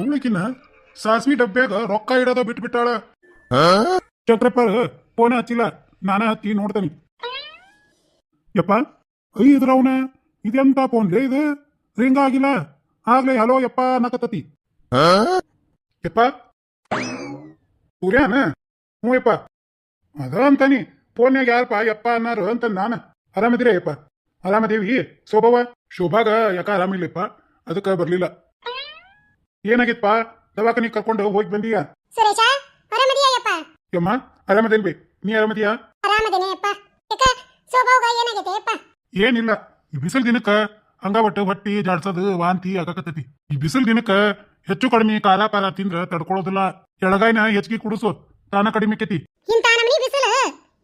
ಅವಳಿಕಿನ ಸಾಸ್ವಿ ಡಬ್ಬ್ಯಾಗ ರೊಕ್ಕ ಇಡೋದ ಬಿಟ್ಬಿಟ್ಟಾಳ. ಚಕ್ರಪ್ಪ ಫೋನ್ ಹಚ್ಚಿಲ್ಲ. ನಾನ ಹತ್ತಿ ನೋಡ್ತೇನೆ. ಯಪ್ಪ ಐ ಇದ್ರವನ ಇದೆಂತ ಫೋನ್ ಲೇ ಇದು? ರಿಂಗ್ ಆಗಿಲ್ಲ. ಆಗ್ಲೇ ಹಲೋ ಯಪ್ಪ ನಕತತಿ ಯಪ್ಪ, ಸೂರ್ಯಾನ? ಹ್ಞೂ ಯಪ್ಪ. ಅದ ಅಂತಾನಿ. ಫೋನ್ಯಾಗ ಯಾರಪ್ಪ ಯಪ್ಪ ಅನ್ನಾರು ಅಂತ ನಾನು. ಆರಾಮದಿರ ಯಪ್ಪ? ಆರಾಮದೇವಿ? ಶೋಭವ? ಶೋಭಾಗ ಯಾಕ ಆರಾಮಿಲ್ಲಪ್ಪ? ಅದಕ್ಕೆ ಬರ್ಲಿಲ್ಲ. ಏನಾಗಿತ್ತಪ್ಪ ದವಾಖಾನಿಗೆ ಕರ್ಕೊಂಡು ಹೋಗಿ ಬಂದೀಯ? ಸುರೇಶ ಆರಾಮದಿಯಪ್ಪ ಯಮ್ಮ ಆರಾಮದೇನ್ಬಿ ನೀ ಆರಾಮದಿಯಾ? ಆರಾಮದೇನೆ ಅಪ್ಪ ಯಾಕ ಏನಾಗೈತೆ ಅಪ್ಪ ಏನಿಲ್ಲ ಈ ಬಿಸಿಲು ದಿನಕ್ಕ ಹಂಗ ಒಟ್ಟು ಹೊಟ್ಟಿ ಜಾಡ್ಸೋದು ವಾಂತಿ ಆಗಕತ್ತತಿ. ಈ ಬಿಸಿಲು ದಿನಕ್ಕ ಹೆಚ್ಚು ಕಡಿಮೆ ಕಾಲ ಪಾರ ತಿಂದ್ರ ತಡ್ಕೊಳ್ಳೋದಿಲ್ಲ ಎಳಗಾಯಿನ ಹೆಚ್ಚಿಗೆ ಕುಡಿಸು ತಾನ ಕಡಿಮೆ ಆಕೈತಿ. ಇಂತ ನಮನಿ ಬಿಸಿಲು?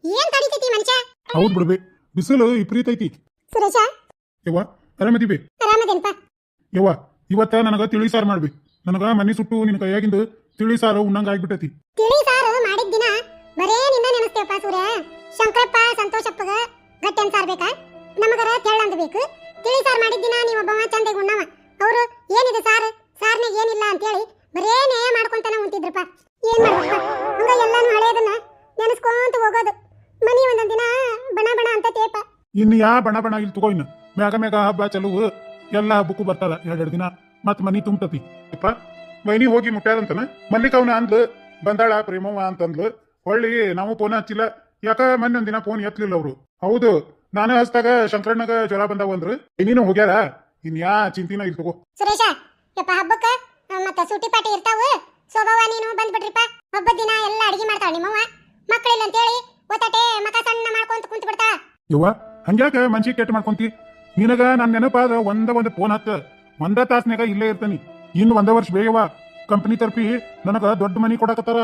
ಏನ್ ತಡಿತೈತಿ ಮನುಷ್ಯ? ಹೌದ್ ಬಿಡ್ಬಿ ಬಿಸಿಲು ವಿಪರೀತ ಐತಿ. ಸುರೇಶ? ಯವ್ವ ಆರಾಮದಿವಿ? ಆರಾಮದೇನಪ್ಪ. ಯವ್ವ ಇವತ್ತ ನನಗ ತಿಳಿ ಸಾರು ಮಾಡ್ಬಿ. ನನಗ ಮನಿ ಸುಟ್ಟು ನಿನ್ ಕೈಯಾಗಿಂದು ತಿಳಿ ಸಾರು ಉಣ್ಣಂಗ ಆಗ್ಬಿಟ್ಟೈತಿ. ತಿಳಿ ಸಾರು ಮಾಡಿದ ದಿನ ಬರೇ ನಿನ್ನ ನೆನಸ್ತೇವಪ್ಪ ಸೂರ್ಯ? ಶಂಕರಪ್ಪ ಸಂತೋಷಪ್ಪಗ ಗಟ್ಟೆನ್ ಸಾರ್ ಬೇಕಾ? ನಮಗರ ತೆಳ್ಳಂದ ಬೇಕು. ತಿಳಿ ಸಾರು ಮಾಡಿದ ದಿನ ನೀವು ಒಬ್ಬವ ಚಂದಗೆ ಉಣ್ಣವ. ಅವರು ಏನಿದೆ ಸಾರ್? ಸಾರ್ನಾಗ ಏನಿಲ್ಲ ಅಂತೇಳಿ ಬರೇ ನೇಯ ಮಾಡ್ಕೊಂತಾನ ಉಂಟಿದ್ರಪ್ಪ ಏನ್ ಮಾಡ್ಬೇಕಪ್ಪ? ಹಂಗ ಎಲ್ಲಾನು ಹಳೇದನ್ನ ನೆನಸ್ಕೊಂತ ಹೋಗೋದು. ಮನಿ ಒಂದೊಂದ್ ದಿನ ಬಣ ಬಣ ಅಂತ ತೇಪ ಇನ್ನು ಯಾ ಬಣ ಬಣ ಇಲ್ಲಿ ತಗೋ ಇನ್ನು. ಮ್ಯಾಗ ಮ್ಯಾಗ ಹಬ್ಬ ಚಲುವು. ಎಲ್ಲ ಹಬ್ಬಕ್ಕೂ ಬರ್ತದ ಎರಡೆರಡು ದಿನ. ಮತ್ ಮನಿ ತುಂಬತತಿ. ಯಪ್ಪ ವೈನಿ ಹೋಗಿ ಮಲ್ಲಿಕ ಮಲ್ಲಿಕವ್ನ ಅಂದ್ಲು ಬಂದಾಳ ಪ್ರೇಮವ್ವ ಅಂತಂದ್ಲು. ಹೊಳ್ಳಿ ನಾವು ಫೋನ್ ಹಚ್ಚಿಲ್ಲ. ಯಾಕ ಮೊನ್ನೆ ದಿನ ಫೋನ್ ಎತ್ತಲಿಲ್ಲ ಅವರು? ಹೌದು ನಾನು ಹಚ್ದಾಗ ಶಂಕರಣ್ಣಗ ಜ್ವರ ಬಂದಾವ ಅಂದ್ರು. ನೀನು ಹೋಗ್ಯಾರ? ಇನ್ ಯಾ ಚಿಂತಿನ ಇಲ್ ತಗೋ. ಸುರೇಶ ಯಪ್ಪ ಹಬ್ಬಕ್ಕ ಮತ್ತ ಸೂಟಿ ಪಾಟಿ ಇರ್ತಾವ. ಸೋಬವ ನೀನು ಬಂದ್ಬಿಡ್ರಿಪ್ಪ ಹಬ್ಬದ ದಿನ ಎಲ್ಲ ಅಡಿಗೆ ಮಾಡ್ತಾಳ ನಿಮ್ಮವ್ವ. ಮಕ್ಕಳಿಲ್ಲ ಅಂತೇಳಿ ಒತ್ತಾಟೆ ಮಕ ಸಣ್ಣ ಮಾಡ್ಕೊಂತ ಕುಂತ ಬಿಡ್ತಾಳ. ಯವ್ವ ಹಂಗ್ಯಾಕ ಮನ್ಸಿಗೆ ಕೆಟ್ಟ ಮಾಡ್ಕೊಂತಿ? ನಿನಗ ನನ್ನ ನೆನಪಾದ ಒಂದ ಒಂದ ಫೋನ್ ಹತ್ತ. ಒಂದ ತಾಸ್ನ್ಯಾಗ ಇಲ್ಲೇ ಇರ್ತಾನಿ. ಇನ್ನು ಒಂದ ವರ್ಷ ಬೇಗವ ಕಂಪನಿ ತರ್ಪಿ ನನಗ ದೊಡ್ಡ ಮನಿ ಕೊಡಕತ್ತಾರ.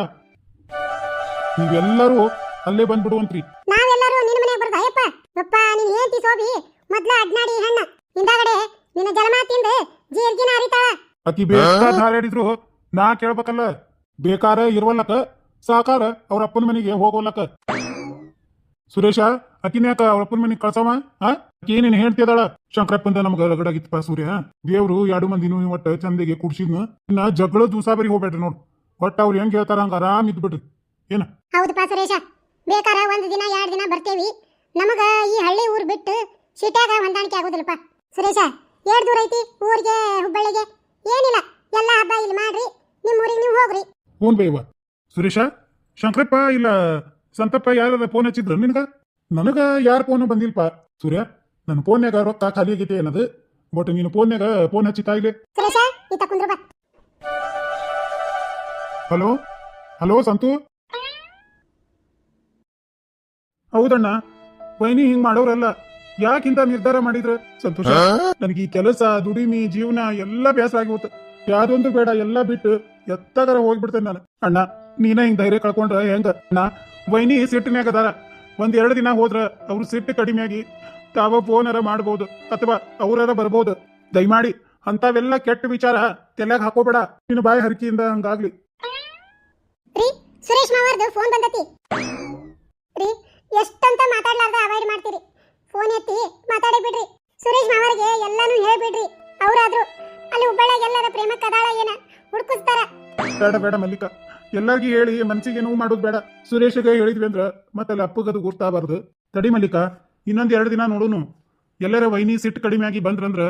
ನೀವೆಲ್ಲರೂ ಅಲ್ಲೇ ಬಂದ್ಬಿಡುವಂತ್ರಿ. ನಾವೆಲ್ಲರೂ ನಿನ್ನ ಮನೆಗೆ ಬರ್ದ? ಅಯ್ಯಪ್ಪ ಅಪ್ಪ ನೀನ್ ಹೇಳ್ತಿ ಸೋಬಿ ಮೊದ್ಲ ಅಡ್ನಾಡಿ ಹೆಣ್ಣ. ಹಿಂದಾಗಡೆ ನಿನ್ನ ಜಲಮಾ ತಿಂದು ಜೀರ್ಗಿನ ಅರಿತಾಳ ಅತಿ ಬೇಕಾದ ಹಾರಾಡಿದ್ರು ನಾ ಕೇಳ್ಬೇಕಲ್ಲ. ಬೇಕಾರ ಇರುವಲ್ಲಕ ಸಾಕಾರ ಅವ್ರ ಅಪ್ಪನ ಮನೆಗೆ ಹೋಗೋಲ್ಲಕ ಸುರೇಶ ಅಕಿನ್ಯಾಕ ಯಾಕ ಅಪ್ಪನ ಮನೆಗೆ ಕಳ್ಸವ? ಆ? ಅಕಿ ಶಂಕರಪ್ಪ ಹೇಳ್ತಿದಾಳ ಶಂಕರಪ್ಪಂದ ನಮ್ಗ ರಗಡಾಗಿತ್ತಪ್ಪ ಸೂರ್ಯ. ದೇವ್ರು ಎರಡು ಮಂದಿನೂ ಒಟ್ಟ ಚಂದಿಗೆ ಕುಡ್ಸಿದ್ನು. ಇನ್ನ ಜಗಳ ದೂಸಾಬರಿ ಹೋಗ್ಬೇಡ್ರಿ ನೋಡ್. ಒಟ್ಟ ಅವ್ರು ಹೆಂಗ್ ಹೇಳ್ತಾರ ಹಂಗ ಆರಾಮ್ ಇದ್ಬಿಡ್ರಿ. ಏನ? ಹೌದಪ್ಪ ಸುರೇಶ ಬೇಕಾರ ಒಂದ್ ದಿನ ಎರಡ್ ದಿನ ಬರ್ತೇವಿ. ನಮಗ ಈ ಹಳ್ಳಿ ಊರ್ ಬಿಟ್ಟು ಸಿಟ್ಯಾಗ ಹೊಂದಾಣಿಕೆ ಆಗೋದಿಲ್ಲಪ್ಪ. ಸುರೇಶ ಎರಡ್ ದೂರ ಐತಿ ಊರಿಗೆ ಹುಬ್ಬಳ್ಳಿಗೆ? ಏನಿಲ್ಲ ಎಲ್ಲ ಹಬ್ಬ ಇಲ್ಲಿ ಮಾಡ್ರಿ. ನಿಮ್ಮ ಊರಿಗೆ ನೀವು ಹೋಗ್ರಿ. ಫೋನ್ ಬೇವ ಸುರೇಶ ಶಂಕರಪ್ಪ ಇಲ್ಲ ಸಂತಪ್ಪ ಯಾರದ ಫೋನ್ ಹಚ್ಚಿದ್ರ? ನಿನಗ? ನನಗ ಯಾರ ಫೋನ್ ಬಂದಿಲ್ಪ ಸೂರ್ಯ ನನ್ನ ಫೋನ್ಯಾಗ ರೊಕ್ಕ ಖಾಲಿ ಆಗೈತೆ ಅನ್ನೋದು. ಬಟ್ ನೀನು ಫೋನ್ಯಾಗ ಫೋನ್ ಹಚ್ಚಿತಾ ಇಲ್ಲಿ ಹಲೋ? ಹಲೋ ಸಂತು? ಹೌದಣ್ಣ ವೈನಿ ಹಿಂಗ್ ಮಾಡೋರಲ್ಲ. ಯಾಕಿಂತ ನಿರ್ಧಾರ ಮಾಡಿದ್ರ? ಸಂತೋಷ ನನಗೆ ಈ ಕೆಲಸ ದುಡಿಮಿ ಜೀವನ ಎಲ್ಲ ಬೇಸರ ಆಗಿ ಹೋತ. ಯಾವ್ದೊಂದು ಬೇಡ ಎಲ್ಲ ಬಿಟ್ಟು ಎತ್ತಾಗರ ಹೋಗ್ಬಿಡ್ತೇನೆ ನಾನು. ಅಣ್ಣ ನೀನ ಹಿಂಗ್ ಧೈರ್ಯ ಕಳ್ಕೊಂಡ್ರ ಹೆಂಗ? ನಾ? ವೈನಿ ಸಿಟ್ಟಿನ್ಯಾಗ ಅದಾರ. ಒಂದ್ ಎರಡು ದಿನ ಹೋದ್ರ ಅವ್ರ ಸಿಟ್ಟು ಕಡಿಮೆ ಆಗಿ ತಾವ ಫೋನರ ಮಾಡ್ಬೋದು ಅಥವಾ ಅವರರ ಬರ್ಬೋದು. ದಯಮಾಡಿ ಅಂತಾವೆಲ್ಲ ಕೆಟ್ಟ ವಿಚಾರ ತಲೆಯಾಗ ಹಾಕೋಬೇಡ. ನಿನ್ನ ಬಾಯಿ ಹರಿಕೆಯಿಂದ ಹಂಗಾಗ್ಲಿ. ರೀ, ಸುರೇಶ್ ಮಾವರ್ದು ಫೋನ್ ಬಂದತಿ. ರೀ, ಎಷ್ಟಂತ ಮಾತಾಡ್ಲಾರ್ದ ಅವಾಯ್ಡ್ ಮಾಡ್ತೀರಿ. ಫೋನ್ ಎತ್ತಿ ಮಾತಾಡಿ ಬಿಡ್ರಿ. ಸುರೇಶ್ ಮಾವರ್ಗೆ ಎಲ್ಲಾನು ಹೇಳ್ಬಿಡ್ರಿ. ಅವ್ರಾದ್ರು ಅಲ್ಲಿ ಹುಬ್ಬಳ್ಳಿಯಾಗ ಎಲ್ಲರ ಪ್ರೇಮ ಅದಾಳ ಏನ ಹುಡ್ಕಿಸ್ತಾರ. ಬೇಡ ಬೇಡ ಮಲ್ಲಿಕ. ಎಲ್ಲರಿಗೂ ಹೇಳಿ, ಮನ್ಸಿಗೆ ನೋವು ಮಾಡೋದು ಬೇಡ. ಸುರೇಶಗೆ ಹೇಳಿದ್ವಿ ಅಂದ್ರ ಮತ್ತೆ ಅಲ್ಲಿ ಅಪ್ಪಗದು ಗುರ್ತಾಗಬಾರ್ದು. ತಡಿ ಮಲ್ಲಿಕ, ಇನ್ನೊಂದ್ ಎರಡು ದಿನ ನೋಡುನು. ಎಲ್ಲರ ವೈನಿ ಸಿಟ್ಟು ಕಡಿಮೆ ಆಗಿ ಬಂದ್ರಂದ್ರ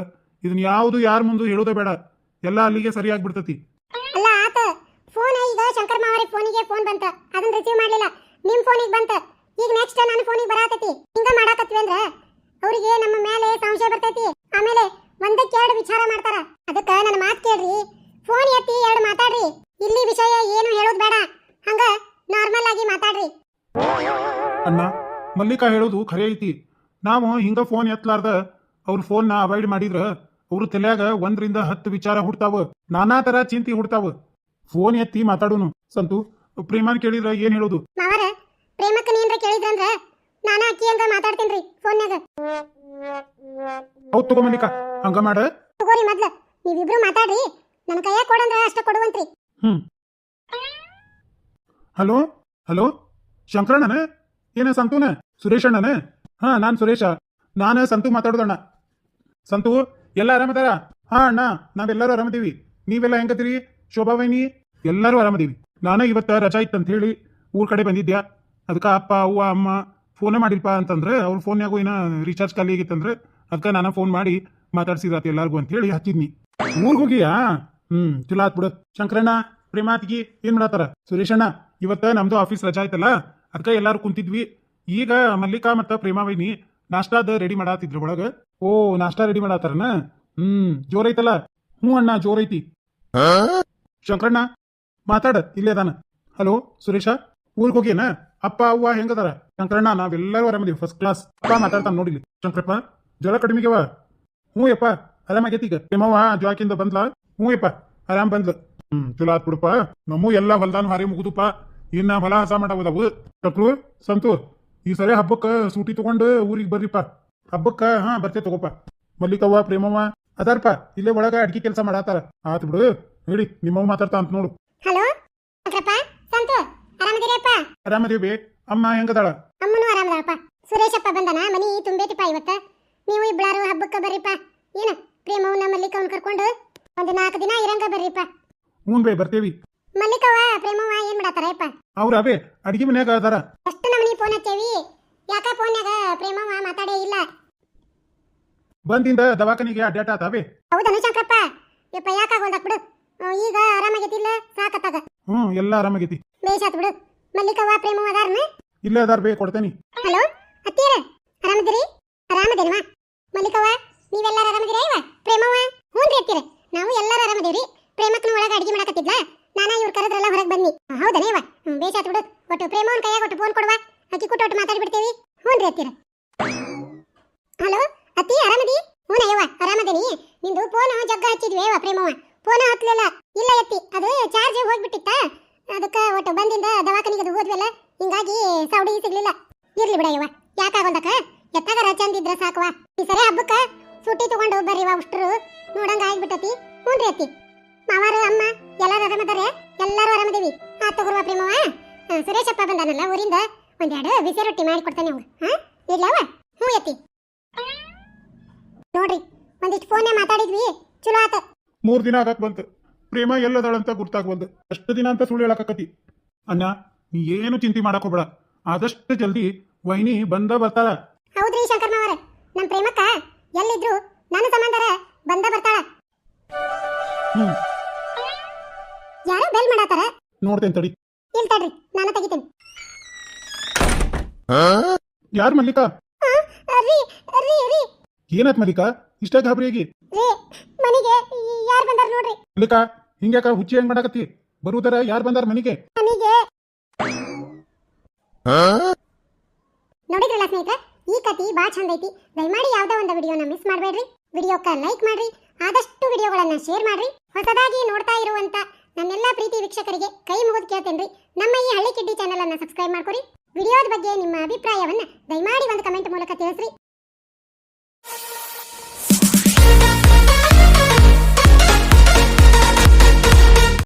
ಇದನ್ನ ಯಾವುದು ಯಾರ ಮುಂದೆ ಹೇಳೋದೇ ಬೇಡ. ಎಲ್ಲ ಅಲ್ಲಿಗೆ ಸರಿಯಾಗಿ ಬಿಡ್ತತಿ ಅಲ್ಲ, ಆತ ಫೋನ್ ಈಗ ಶಂಕರ್ ಮಾವರಿ ಫೋನಿಗೆ ಫೋನ್ ಬಂತ. ಅದನ್ನ ರಿಸೀವ್ ಮಾಡ್ಲಿಲ್ಲ. ನಿಮ್ ಫೋನಿಗೆ ಬಂತ. ಈಗ ನೆಕ್ಸ್ಟ್ ನನ್ನ ಫೋನಿಗೆ ಬರಾತತಿ. ಹಿಂಗ ಮಾಡಾಕತ್ವಿ ಅಂದ್ರ ಅವರಿಗೆ ನಮ್ಮ ಮೇಲೆ ಸಂಶಯ ಬರ್ತೈತಿ. ಆಮೇಲೆ ಒಂದಕ್ಕೆ ಎರಡು ವಿಚಾರ ಮಾಡ್ತಾರ. ಅದಕ್ಕ ನನ್ನ ಮಾತು ಕೇಳ್ರಿ. ಫೋನ್ ಎತ್ತಿ ಎರಡು ಮಾತಾಡ್ರಿ. ಇಲ್ಲಿ ವಿಷಯ ಏನು ಹೇಳೋದು ಬೇಡ. ಹಂಗ ನಾರ್ಮಲ್ ಆಗಿ ಮಾತಾಡ್ರಿ. ಅಣ್ಣ ಮಲ್ಲಿಕಾ ಹೇಳೋದು ಖರೆ ಐತಿ. ನಾವು ಹಿಂಗ ಫೋನ್ ಎತ್ತಲಾರ್ದ ಅವ್ರ ಫೋನ್ನ ಅವಾಯ್ಡ್ ಮಾಡಿದ್ರ ಅವ್ರ ತಲೆಯಾಗ ಒಂದ್ರಿಂದ ಹತ್ತು ವಿಚಾರ ಹುಡ್ತಾವ ನಾನಾ ತರ ಚಿಂತಿ ಹುಡ್ತಾವ. ಫೋನ್ ಎತ್ತಿ ಮಾತಾಡೋನು. ಸಂತು ಪ್ರೇಮಾನ್ ಕೇಳಿದ್ರ ಏನ್ ಹೇಳೋದು? ಮಾವರ ಪ್ರೇಮಕ್ಕ ನೀನ್ರ ಕೇಳಿದ್ರಂದ್ರ ನಾನು ಅಕ್ಕಿ ಹಂಗ ಮಾತಾಡ್ತೇನ್ರಿ ಫೋನ್ಯಾಗ ಹೌದ್ ತಗೋ ಮಲ್ಲಿಕಾ ಹಂಗ ಮಾಡ. ತಗೋರಿ ಮೊದ್ಲ ನೀವಿಬ್ರು ಮಾತಾಡ್ರಿ. ನನ್ನ ಕೈಯಾಗ ಕೊಡಂದ್ರ ಅಷ್ಟ ಕೊಡುವಂತ್ರಿ. ಹ್ಮ್. ಹಲೋ? ಹಲೋ? ಶಂಕರಣ್ಣನೇ? ಏನ ಸಂತೂನ? ಸುರೇಶ್ ಅಣ್ಣನೇ ಹಾ, ನಾನು ಸುರೇಶ. ನಾನ ಸಂತು ಮಾತಾಡೋದಣ್ಣ. ಸಂತು, ಎಲ್ಲ ಆರಾಮದಾರ? ಹಾ, ಅಣ್ಣ, ನಾವೆಲ್ಲರೂ ಆರಾಮದೀವಿ. ನೀವೆಲ್ಲ ಹೆಂಗತೀರಿ ಶೋಭಾ ವೈನಿ ಎಲ್ಲರೂ ಆರಾಮದೀವಿ. ನಾನ ಇವತ್ತು ರಜಾ ಇತ್ತಂತ ಹೇಳಿ ಊರ್ ಕಡೆ ಬಂದಿದ್ಯಾ. ಅದಕ್ಕೆ ಅಪ್ಪ, ಅವ್ವ, ಅಮ್ಮ ಫೋನೇ ಮಾಡಿಲ್ಪ ಅಂತಂದ್ರೆ ಅವ್ರ ಫೋನ್ಯಾಗೂ ಏನ ರೀಚಾರ್ಜ್ ಖಾಲಿ ಆಗಿತ್ತಂದ್ರೆ ಅದಕ್ಕೆ ನಾನು ಫೋನ್ ಮಾಡಿ ಮಾತಾಡ್ಸಿದ್ರಾತ ಎಲ್ಲಾರ್ಗು ಅಂತ ಹೇಳಿ ಹಚ್ಚಿದ್ನಿ. ಊರಿಗೆ ಹೋಗಿಯಾ? ಹ್ಮ್, ಚಲೋ ಆತ್ ಬಿಡು. ಶಂಕರಣ್ಣ, ಪ್ರೇಮಾತಿಗಿ, ಏನ್ ಮಾಡತ್ತಾರ? ಸುರೇಶಣ್ಣ, ಇವತ್ತ ನಮ್ದು ಆಫೀಸ್ ರಜಾ ಆಯ್ತಲ್ಲ? ಅದಕ್ಕೆ ಎಲ್ಲಾರು ಕುಂತಿದ್ವಿ. ಈಗ ಮಲ್ಲಿಕಾ ಮತ್ತ ಪ್ರೇಮಾವೈನಿ ನಾಷ್ಟಾದ ರೆಡಿ ಮಾಡಾತಿದ್ರು ಒಳಗ. ಓ, ನಾಷ್ಟಾ ರೆಡಿ ಮಾಡಾತಾರನ ಹ್ಮ್ ಜೋರೈತಲ್ಲ ಹ್ಞೂ ಅಣ್ಣ ಜೋರೈತಿ ಶಂಕರಣ್ಣ, ಮಾತಾಡ, ಇಲ್ಲೇ ಅದಾನ. ಹಲೋ, ಸುರೇಶ, ಊರಿಗೆ ಹೋಗ್ಯನ? ಅಪ್ಪ, ಅವ್ವ ಹೆಂಗದಾರ ಶಂಕರಣ್ಣ, ನಾವೆಲ್ಲರೂ ಆರಾಮದೀವಿ ಫಸ್ಟ್ ಕ್ಲಾಸ್ ಅಪ್ಪ ಮಾತಾಡ್ತಾನ ನೋಡಿಲಿ ಶಂಕರಪ್ಪ ಜ್ವರ ಕಡಿಮೆಗೆವ ಹ್ಞೂ ಯಪ್ಪ, ಆರಾಮಾಗೈತಿ ಈಗ. ಪ್ರೇಮವ್ವ ಜ್ವಾಕಿಂದ ಬಂದ್ಲ? ಹ್ಞೂ ಯಪ್ಪ ಆರಾಮ್ ಬಂದ್ಲು. ಹ್ಮ್ ಚಲೋ ಆತ್ ಬಿಡಪ್ಪ. ನಮ್ಮೂ ಎಲ್ಲ ಹೊಲ್ದಾನು ಹಾರಿ ಮುಗುದಪ್ಪ. ಇನ್ನ ಹೊಲ ಹಸ ಮಾಡವದವು ಟಕ್ರು ಸಂತು ಈ ಸರಿ ಹಬ್ಬಕ್ಕ ಸೂಟಿ ತಗೊಂಡು ಊರಿಗೆ ಬರ್ರಿಪ್ಪ. ಹಬ್ಬಕ್ಕ ಹಾ ಬರ್ತೇ ತಗೋಪ. ಮಲ್ಲಿಕವ್ವ ಪ್ರೇಮವ್ವ ಅದಾರಪ್ಪ ಇಲ್ಲೇ ಒಳಗ ಅಡ್ಗಿ ಕೆಲಸ ಮಾಡಾತಾರ. ಆತ್ ಬಿಡು. ಹೇಳಿ ನಿಮ್ಮವ್ವ ಮಾತಾಡ್ತಾ ಅಂತ ನೋಡು. ಹಲೋ ಸಂತು ಆರಾಮದಿರಪ್ಪ ಆರಾಮದೀವಿ. ಬೇ ಅಮ್ಮ ಹೆಂಗದಾಳ? ಅಮ್ಮನೂ ಆರಾಮದಪ್ಪ ಸುರೇಶಪ್ಪ ಬಂದನ ಮನಿ ತುಂಬೇತಿಪ್ಪ ಇವತ್ತ. ನೀವು ಇಬ್ಬಳಾರು ಹಬ್ಬಕ್ಕ ಬರ್ರಿಪ್ಪ. ಏನ ಪ್ರೇಮವನ್ನ ಮಲ್ಲಿಕವನ್ ಕರ್ಕೊಂಡು? ಒಂದು ನಾಲ್ಕು ದಿನ ಇರಂಗ ಬರ್ರಿಪ್ಪ. ಹ್ಞೂ ಬೇ ಬರ್ತೇವಿ. ಮಲ್ಲಿಕವ್ವ ಪ್ರೇಮವ್ವ ಏನ್ ಮಾಡತ್ತಾರಪ್ಪ ಅವ್ರ ಅವೇ ಅಡಿಗೆ ಮನ್ಯಾಗ ಅದಾರ. ಅಷ್ಟು ನಮನಿ ಫೋನ್ ಹಚ್ಚೇವಿ. ಯಾಕ ಫೋನ್ಯಾಗ ಪ್ರೇಮವ್ವ ಮಾತಾಡೇ ಇಲ್ಲ? ಬಂದಿಂದ ದವಾಖಾನಿಗೆ ಅಡ್ಡಾಟ ಆತಾವೆ ಹೌದನು ಶಂಕರಪ್ಪ ಯಪ್ಪ ಯಾಕಾಗೋಲ್ದಾಕ್ ಬಿಡು. ಹ್ಮ್, ಈಗ ಆರಾಮಾಗೈತಿಲ್ಲ ಸಾಕತ್ತಾಗ. ಹ್ಞೂ ಎಲ್ಲ ಆರಾಮಾಗೈತಿ. ಬೇಷಾತ್ ಬಿಡು. ಮಲ್ಲಿಕವ್ವ ಪ್ರೇಮವ್ವ ಅದಾರನ? ಇಲ್ಲೇ ಅದಾರ ಬೇ ಕೊಡ್ತೇನಿ. ಹಲೋ ಅತ್ತೀರ ಆರಾಮದಿರಿ? ಆರಾಮದೇನವಾ ಮಲ್ಲಿಕವ್ವ ನೀವೆಲ್ಲರೂ ಆರಾಮದಿರಿ ಅಯ್ಯವ ಪ್ರೇಮವ್ವ? ರೀ ಅತ್ತೀರ. ನಾವು ಎಲ್ಲರೂ ಆರಾಮದೇವ್ರಿ ಪ್ರೇಮಕ್ಕನ ಒಳಗೆ ಅಡಿಗೆ ಮಾಡಕತ್ತಿದ್ಲ? ನಾನ ಇವ್ರು ಕರೆದ್ರಲ್ಲ ಹೊರಗೆ ಬನ್ನಿ. ಹೌದನೇ ಇವ ಹ್ಞೂ ಬೇಷಾತ್ ಬಿಡು. ಒಟ್ಟು ಪ್ರೇಮವನ್ ಕೈಯಾಗ ಒಟ್ಟು ಫೋನ್ ಕೊಡುವ. ಅಕ್ಕಿ ಕೊಟ್ಟು ಒಟ್ಟು ಮಾತಾಡಿಬಿಡ್ತೇವಿ. ಹ್ಞೂ ರೀ ಹತ್ತಿರ ಹಲೋ, ಅತ್ತಿ, ಆರಾಮದಿ? ಹ್ಞೂ ಯವ್ವ ಆರಾಮದೇನಿ. ನಿಂದು ಫೋನ್ ಜಗ್ಗ ಹಚ್ಚಿದ್ವಿ ಅವ ಪ್ರೇಮವ ಫೋನ್ ಹತ್ಲಿಲ್ಲ. ಇಲ್ಲ ಎತ್ತಿ ಅದು ಚಾರ್ಜ್ ಹೋಗ್ಬಿಟ್ಟಿತ್ತ? ಅದಕ್ಕೆ ಒಟ್ಟು ಬಂದಿಂದ ದವಾಖಾನಿಗೆ ಅದು ಹೋದ್ವಲ್ಲ, ಹಿಂಗಾಗಿ ಸೌಡಿ ಸಿಗ್ಲಿಲ್ಲ. ಇರ್ಲಿ ಬಿಡ ಯವ್ವ ಯಾಕಾಗೋದಕ್ಕ ಎತ್ತಾಗ ಚಂದಿದ್ರ ಸಾಕುವ ಈ ಸರಿ ಹಬ್ಬಕ್ಕ ಸುಟ್ಟಿ ತಗೊಂಡು ಬರ್ರಿವ ಉಷ್ಟ್ರು ನೋಡಂಗ ಆಗ್ಬಿಟ್ಟತಿ. ಹ್ಞೂನ್ರಿ ಅತ್ತಿ. ಮಾವಾರು ಅಮ್ಮ ಎಲ್ಲಾರು ಆರಾಮದಾರೆ ಎಲ್ಲಾರು ಆರಾಮದೇವಿ ಆ ತಗೋರ್ವ ಪ್ರೇಮವ ಸುರೇಶಪ್ಪ ಬಂದಾನಲ್ಲ ಊರಿಂದ? ಒಂದೆರಡು ಬಿಸಿ ರೊಟ್ಟಿ ಮಾಡಿ ಕೊಡ್ತಾನೆ ಅವ್ರು ಹಾ? ಇರ್ಲವ ಹ್ಞೂ ಅತ್ತಿ. ನೋಡ್ರಿ ಒಂದಿಷ್ಟು ಫೋನ್ನೇ ಮಾತಾಡಿದ್ವಿ. ಚಲೋ ಆತ. ಮೂರು ದಿನ ಆಗಕ್ ಬಂತು. ಪ್ರೇಮ ಎಲ್ಲದಳಂತ ಗುರ್ತಾಗ ಬಂದು. ಅಷ್ಟು ದಿನ ಅಂತ ಸುಳ್ಳು ಹೇಳಕತ್ತಿ ಅಣ್ಣ ನೀ ಏನು ಚಿಂತೆ ಮಾಡಕ್ ಹೋಗ್ಬೇಡ. ಆದಷ್ಟು ಜಲ್ದಿ ವೈನಿ ಬಂದ ಬರ್ತಾಳ. ಹೌದ್ರಿ ಶಂಕರ್ ಮಾವರ. ನಮ್ ಪ್ರೇಮಕ್ಕ ಎಲ್ಲಿದ್ರು ನನ್ನ ಸಂಬಂಧರ ಬಂದ ಬರ್ತಾಳ. ಹ್ಮ್. ಯಾರೋ ಬೆಲ್ ಮಾಡಾತಾರ ನೋಡ್ತೇನೆ ತಡಿ. ಇಲ್ಲಿ ತಡ್ರಿ ನಾನು ತೆಗಿತೇನೆ. ಯಾರು ಮಲ್ಲಿಕಾ? ರೀ ರೀ ರೀ. ಏನಾತ್ ಮಲ್ಲಿಕಾ? ಇಷ್ಟ ಗಾಬರಿಯಾಗಿ. ರೀ ಮನೆಗೆ ಯಾರು ಬಂದಾರ ನೋಡ್ರಿ. ಮಲ್ಲಿಕಾ ಹಿಂಗ್ಯಾಕ ಹುಚ್ಚಿ ಹೆಂಗ್ ಮಾಡಕತ್ತಿ? ಬರುವುದರ ಯಾರ್ ಬಂದಾರ ಮನೆಗೆ? ಮನೆಗೆ. ನೋಡಿದ್ರಲ್ಲ ಸ್ನೇಹಿತರೆ? ಈ ಕತಿ ಬಾ ಚಂದ ಐತಿ. ದಯಮಾಡಿ ಯಾವ್ದೋ ಒಂದು ವಿಡಿಯೋನ ಮಿಸ್ ಮಾಡಬೇಡ್ರಿ. ವಿಡಿಯೋಕ್ಕ ಲೈಕ್ ಮಾಡ್ರಿ. ಆದಷ್ಟು ವಿಡಿಯೋಗಳನ್ನ ಶೇರ್ ಮಾಡ್ರಿ. ಹೊಸದಾಗಿ ನೋಡ್ತಾ ಇರುವಂತ ನನ್ನೆಲ್ಲ ಪ್ರೀತಿ ವೀಕ್ಷಕರಿಗೆ ಕೈ ಮುಗಿದು ಕೇಳ್ತೇನ್ರಿ. ನಮ್ಮ ಈ ಹಳ್ಳಿ ಕಿಡ್ಡಿ ಚಾನೆಲ್ ಅನ್ನ ಸಬ್ಸ್ಕ್ರೈಬ್ ಮಾಡ್ಕೊರಿ. ವಿಡಿಯೋದ ಬಗ್ಗೆ ನಿಮ್ಮ ಅಭಿಪ್ರಾಯವನ್ನ ದಯಮಾಡಿ ಒಂದು ಕಮೆಂಟ್ ಮೂಲಕ ತಿಳಿಸ್ರಿ.